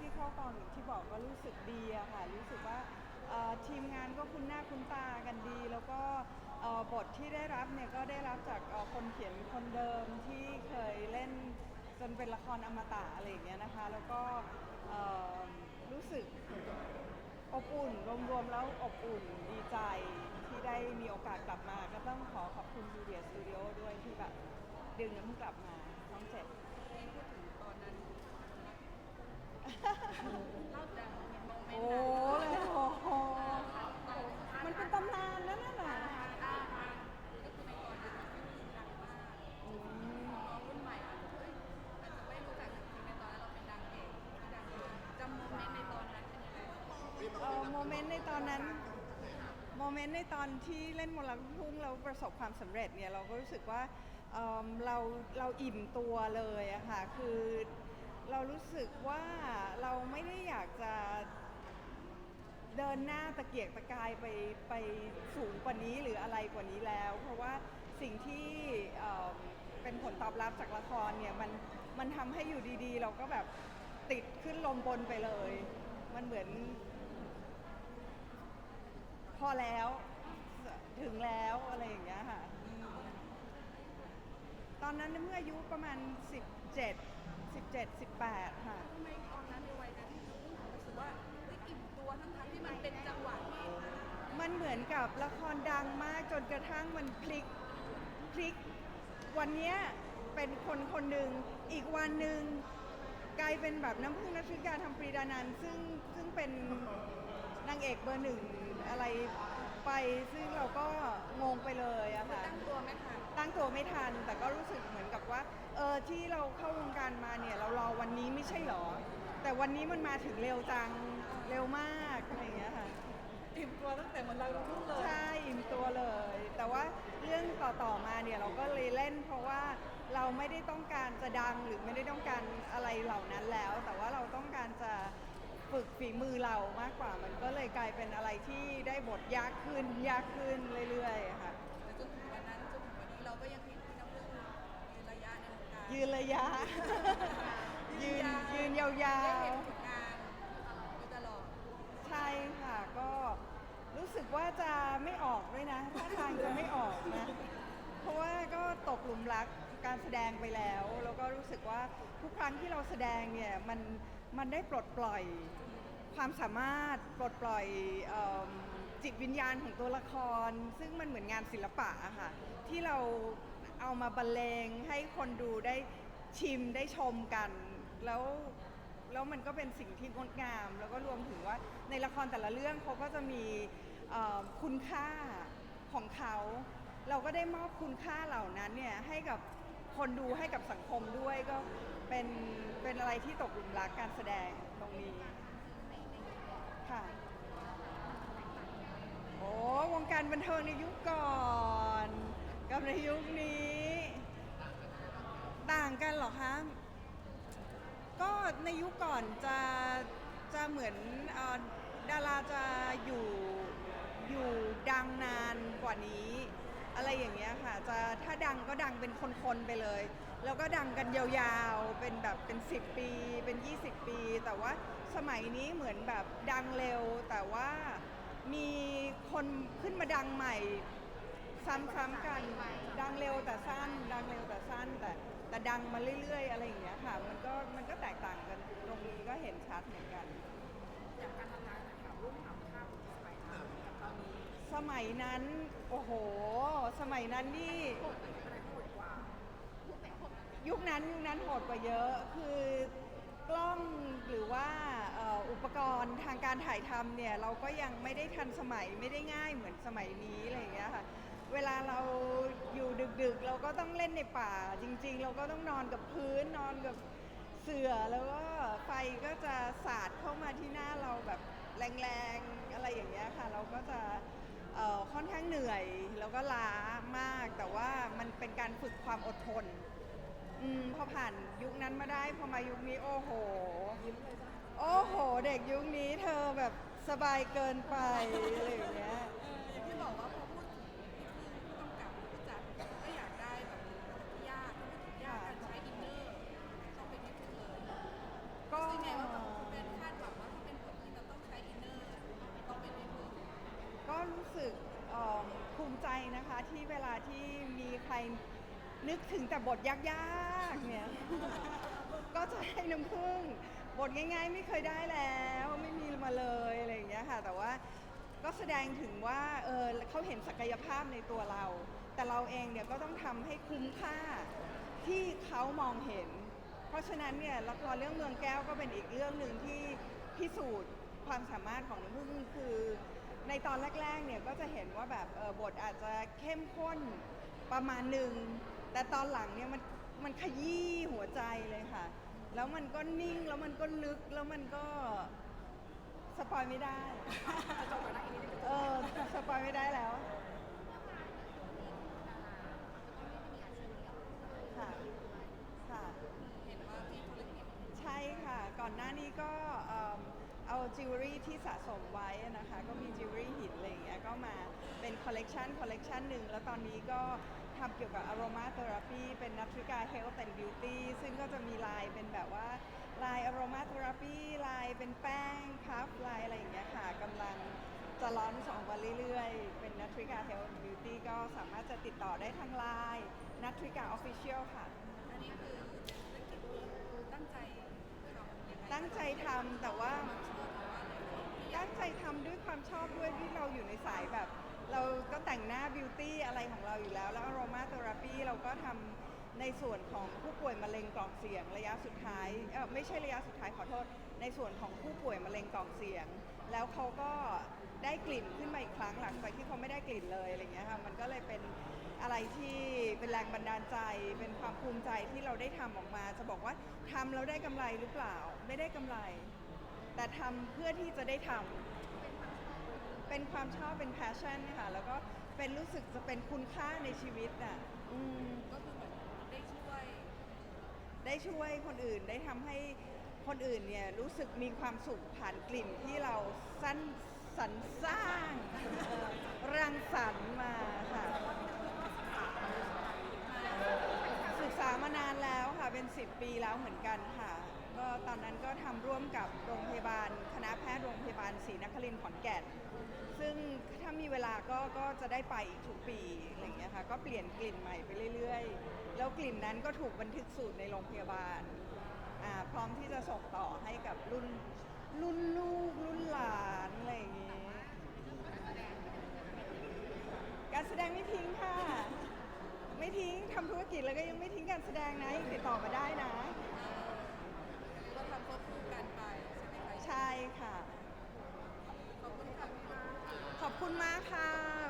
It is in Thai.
ที่เข้ากองอย่างที่บอกก็รู้สึกดีอะค่ะ รู้สึกว่าเอ่อทีมงานก็คุ้นหน้าคุ้นตากันดี แล้วก็เอ่อบทที่ได้รับเนี่ยก็ได้รับจากเอ่อคนเขียนคนเดิมที่เคยเล่นจนเป็นละครอมตะอะไรอย่างเงี้ยนะคะ แล้วก็เอ่อรู้สึก อบอุ่นรวมๆแล้วอบอุ่นดีใจที่ได้มีโอกาสกลับมา ก็ต้องขอขอบคุณจูเดียสตูดิโอด้วยที่แบบดึงน้ำกลับมาน้องเจ็ด ที่พูดถึงตอนนั้นเล่าแต่ โอ้เลยโอ้โหมันเป็นตำนานแล้วนั่นน่ะรุ่นใหม่เอ้ยอาจจะไม่รู้จักในตอนนั้นเราเป็นดังเองดังจำโมเมนต์ในตอนนั้นเอ่อโมเมนต์ในตอนนั้น โมเมนต์ในตอนที่เล่นมนต์รักลูกทุ่งแล้วประสบความสำเร็จเนี่ยเราก็รู้สึกว่าเอิ่มเราเราอิ่มตัวเลยอะค่ะคือ เรารู้สึกว่าเราไม่ได้อยากจะเดินหน้าตะเกียกตะกายไปไปสูงกว่านี้หรืออะไรกว่านี้แล้ว เพราะว่าสิ่งที่เอิ่มเป็นผลตอบรับจากละครเนี่ยมันมันทำให้อยู่ดีๆ เราก็แบบติดขึ้นลมบนไปเลย มันเหมือน พอแล้วถึงแล้วอะไรอย่างเงี้ยค่ะ ตอนนั้นเมื่ออายุประมาณ 17 17 18 ค่ะ ทำไมตอนนั้นในวัยนั้นรู้สึกว่าเฮ้ยอิ่มตัวทั้งๆที่มันเป็นจังหวะที่มันเหมือนกับละครดังมากจนกระทั่งมันพลิกพลิก วันเนี้ยเป็นคนคนหนึ่งอีกวันหนึ่งกลายเป็นแบบน้ำพึ่งนักชิกาทำปรีดานันท์ซึ่งซึ่งเป็นนางเอกเบอร์หนึ่งอะไร ไปซึ่งเราก็งงไปเลยอะค่ะ ตั้งตัวไม่ทันตั้งตัวไม่ทัน แต่ก็รู้สึกเหมือนกับว่า เออที่เราเข้าวงการมาเนี่ย เรารอวันนี้ไม่ใช่หรอ แต่วันนี้มันมาถึงเร็วจัง เร็วมากอะไรอย่างเงี้ยค่ะ อิ่มตัวตั้งแต่มันเราลูกเลย ใช่อิ่มตัวเลย แต่ว่าเรื่องต่อๆมาเนี่ยเราก็เลยเล่น เพราะว่าเราไม่ได้ต้องการจะดังหรือไม่ได้ต้องการอะไรเหล่านั้น ฝึกฝีมือเรามากกว่ามันก็เลยกลายเป็นอะไรที่ได้บทยากขึ้นยากขึ้นเรื่อยๆค่ะแต่จนถึงวันนั้นจนถึงวันนี้เราก็ยังเห็นพี่น้ำพึ่งยืนระยะในวงการยืนระยะ ยืนยืนยาวได้เห็นๆผลงานอยู่ตลอดใช่ค่ะก็รู้สึกว่าจะไม่ออกด้วยนะถ้าทางจะไม่ออกนะเพราะว่าก็ตกหลุมรักการแสดงไปแล้ว แล้วก็รู้สึกว่าทุกครั้งที่เราแสดงเนี่ยมัน มันได้ปลดปล่อยความสามารถปลดปล่อยเอิ่มจิตวิญญาณของตัวละคร ซึ่งมันเหมือนงานศิลปะอะค่ะ ที่เราเอามาบรรเลงให้คนดูได้ชิมได้ชมกัน แล้วแล้วมันก็เป็นสิ่งที่งดงาม แล้วก็รวมถึงว่าในละครแต่ละเรื่องเขาก็จะมีเอ่อคุณค่าของเขา เราก็ได้มอบคุณค่าเหล่านั้นเนี่ยให้กับ คนดูให้กับสังคมด้วยก็เป็นเป็นอะไรที่ตกหลุมรักการแสดงตรงนี้ค่ะโอ้วงการบันเทิงในยุคก่อนกับในยุคนี้ ต่างกันเหรอคะก็ในยุคก่อนจะจะเหมือนอดาราจะอยู่อยู่ดังนานกว่านี้ อะไรอย่างเงี้ยค่ะ จะถ้าดังก็ดังเป็นคนๆไปเลย แล้วก็ดังกันยาวๆ เป็นแบบเป็น 10 ปี เป็น 20 ปี แต่ว่าสมัยนี้เหมือนแบบดังเร็ว แต่ว่ามีคนขึ้นมาดังใหม่ ซ้ำๆกัน ดังเร็วแต่สั้น ดังเร็วแต่สั้น แต่แต่ดังมาเรื่อยๆ อะไรอย่างเงี้ยค่ะ มันก็มันก็แตกต่างกันตรงนี้ก็เห็นชัดเหมือนกันจากการทำงาน มัยนั้น โอ้โห สมัยนั้นนี่ยุคนั้นยุคนั้นโหดกว่าเยอะ คือกล้องหรือว่าอุปกรณ์ทางการถ่ายทำเนี่ยเราก็ยังไม่ได้ทันสมัยไม่ได้ง่ายเหมือนสมัยนี้อะไรอย่างเงี้ยค่ะ เวลาเราอยู่ดึกๆ เราก็ต้องเล่นในป่า จริง ๆ เราก็ต้องนอนกับพื้นนอนกับเสื่อแล้วก็ไฟก็จะสาดเข้ามาที่หน้าเราแบบแรงๆ อะไรอย่างเงี้ยค่ะ เราก็จะ เอ่อค่อนข้างเหนื่อยแล้วก็ล้ามาก แต่ว่ามันเป็นการฝึกความอดทนอมพอผ่านยุคนั้นมาได้พอมายุคนี้โอ้โห โอ้โห เด็กยุคนี้เธอแบบสบายเกินไปอะไรอย่างเงี้ย เอออย่างที่บอกว่าพอพูดถึงพี่พึ่งผู้กำกับผู้จัดก็อยากได้แบบที่ยากก็ไม่ถึงยากการใช้อินเนอร์ต้องเป็นพี่พึ่งเลย ก็ ซึ่งไงว่าแบบเป็นแฟ นึกถึงแต่บทยากๆเนี่ย ก็จะให้น้ำผึ้งบทง่าย ๆ ไม่เคยได้แล้ว ไม่มีมาเลยอะไรอย่างเงี้ยค่ะ แต่ว่าก็แสดงถึงว่าเออเขาเห็นศักยภาพในตัวเรา แต่เราเองเนี่ยก็ต้องทำให้คุ้มค่าที่เขามองเห็น เพราะฉะนั้นเนี่ยละครเรื่องเมืองแก้วก็เป็นอีกเรื่องหนึ่งที่พิสูจน์ความสามารถของน้ำผึ้งคือ ในตอนแรกๆเนี่ยก็จะเห็นว่าแบบเออบทอาจจะเข้มข้น ประมาณหนึ่ง แต่ตอนหลังเนี่ยมันมันขยี้หัวใจเลยค่ะ แล้วมันก็นิ่งแล้วมันก็ลึกแล้วมันก็สปอยไม่ได้เออสปอยไม่ได้แล้วค่ะค่ะ เห็นว่ามีธุรกิจใช่ค่ะ ก่อนหน้านี้ก็เอิ่มเอาจิวเวลรี่ที่สะสมไว้นะคะ เป็นคอลเลกชันคอลเลกชันหนึ่งแล้วตอนนี้ก็ทำเกี่ยวกับ aroma therapy เป็นนัทริกา health and beauty ซึ่งก็จะมีลายเป็นแบบว่าลาย aroma therapy ลายเป็นแป้งพับลายอะไรอย่างเงี้ยค่ะกำลังจะร้อนสองวันเรื่อยๆ เป็นนัทริกา health and beauty ก็สามารถจะติดต่อได้ทางไลน์นัทริกา official ค่ะ อันนี้คือธุรกิจที่ตั้งใจทำยังไงตั้งใจทำแต่ว่าช ตั้งใจทำด้วยความชอบด้วยที่เราอยู่ในสายแบบ เราก็แต่งหน้าบิวตี้อะไรของเราอยู่แล้ว แล้วอโรมาเทอราปีเราก็ทำในส่วนของผู้ป่วยมะเร็งกล่องเสียงระยะสุดท้ายเออไม่ใช่ระยะสุดท้ายขอโทษ ในส่วนของผู้ป่วยมะเร็งกล่องเสียง แล้วเขาก็ได้กลิ่นขึ้นมาอีกครั้งหลังจากที่เขาไม่ได้กลิ่นเลยอะไรเงี้ยค่ะมันก็เลยเป็นอะไรที่เป็นแรงบันดาลใจ เป็นความภูมิใจที่เราได้ทำออกมา จะบอกว่าทำแล้วได้กำไรหรือเปล่า ไม่ได้กำไร แต่ทำเพื่อที่จะได้ทำเป็นความชอบเป็น passion ค่ะ แล้วก็เป็นรู้สึกจะเป็นคุณค่าในชีวิตอะอืมก็คือเหมือนได้ช่วย ได้ช่วยคนอื่นได้ทำให้คนอื่นเนี่ยรู้สึกมีความสุขผ่านกลิ่นที่เราสั้นสรรสร้างเอ่อรังสรรค์มาค่ะ ศึกษามานานแล้วค่ะเป็น 10 ปีแล้วเหมือนกันค่ะ ก็ตอนนั้นก็ทำร่วมกับโรงพยาบาล คณะแพทย์โรงพยาบาลศรีนครินทร์ขอนแก่น ซึ่งถ้ามีเวลาก็ก็จะได้ไปอีกทุกปีอะไรอย่างเงี้ยค่ะก็เปลี่ยนกลิ่นใหม่ไปเรื่อยๆ แล้วกลิ่นนั้นก็ถูกบันทึกสูตรในโรงพยาบาลอ่าพร้อมที่จะส่งต่อให้กับรุ่นรุ่นลูกรุ่นหลานอะไรอย่างเงี้ยการแสดงไม่ทิ้งค่ะ ไม่ทิ้งทำธุรกิจแล้วก็ยังไม่ทิ้งการแสดงนะยังติดต่อมาได้นะ ทำควบคู่กันไปใช่ไหมคะใช่ค่ะ ขอบคุณค่ะพี่มาขอบคุณมากค่ะ